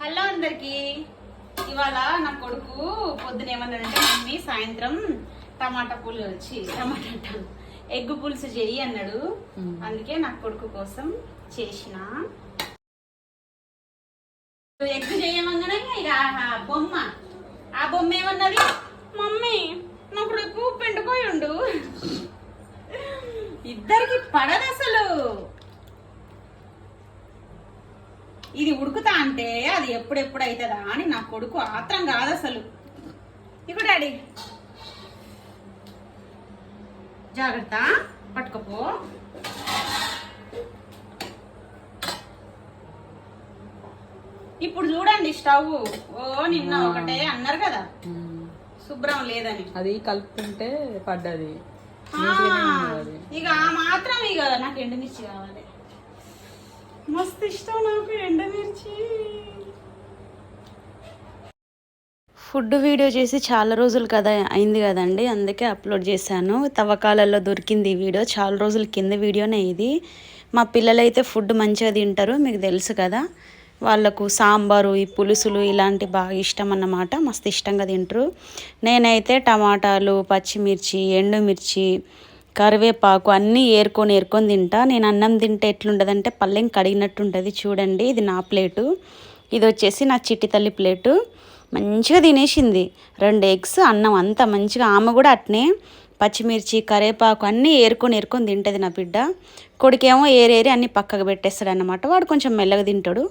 Hello అందరికి. ఇవాళ నా కొడుకు పొద్దున ఏమన్నాడంటే మమ్మీ సాయంత్రం టమాటా పులు వచ్చి టమాటా అంటాను ఎగ్ పులుసు చెయ్యి అన్నాడు. అందుకే నా కొడుకు కోసం చేసిన. ఎగ్ చేయమంగానే ఇక ఆ బొమ్మ. ఆ బొమ్మ ఏమన్నది? మమ్మీ నా కొడుకు పెండుకోయి ఉండు. ఇద్దరికి పడదు అసలు. ఇది ఉడుకుతా అంటే అది ఎప్పుడెప్పుడు అవుతుందా అని నా కొడుకు ఆత్రం కాదు అసలు ఇక డాడీ. జాగ్రత్త పట్టుకోపో. ఇప్పుడు చూడండి స్టవ్. ఓ నిన్న ఒకటే అన్నారు కదా. శుభ్రం లేదని. అది కలుపుకుంటే పడ్డది. ఇక ఆ మాత్రం ఇక నాకు ఎండుమిర్చి కావాలి. మస్తు ఇష్టం నాకు ఎండుమిర్చి ఫుడ్ వీడియో చేసి చాలా రోజులు కదా అయింది కదండి అందుకే అప్లోడ్ చేశాను. తవ్వకాలలో దొరికింది ఈ వీడియో చాలా రోజుల కింద వీడియోనే ఇది. మా పిల్లలైతే ఫుడ్ మంచిగా తింటారు మీకు తెలుసు కదా. వాళ్ళకు సాంబారు ఈ పులుసులు ఇలాంటి బాగా ఇష్టం అన్నమాట మస్తు ఇష్టంగా తింటారు. నేనైతే టమాటాలు పచ్చిమిర్చి ఎండుమిర్చి కరివేపాకు అన్నీ ఏరుకొని ఏరుకొని తింటా. నేను అన్నం తింటే ఎట్లుంటుందంటే పల్లెం కడిగినట్టు ఉంటుంది చూడండి ఇది నా ప్లేటు. ఇది వచ్చేసి నా చిట్టి తల్లి ప్లేటు. మంచిగా తినేసింది. రెండు ఎగ్స్ అన్నం అంతా మంచిగా ఆమె కూడా అట్నే పచ్చిమిర్చి కరివేపాకు అన్నీ ఏరుకొని ఏరుకొని తింటుంది నా బిడ్డ. కొడుకేమో ఏరేరి అన్నీ పక్కకు పెట్టేస్తాడు అన్నమాట వాడు కొంచెం మెల్లగా తింటాడు.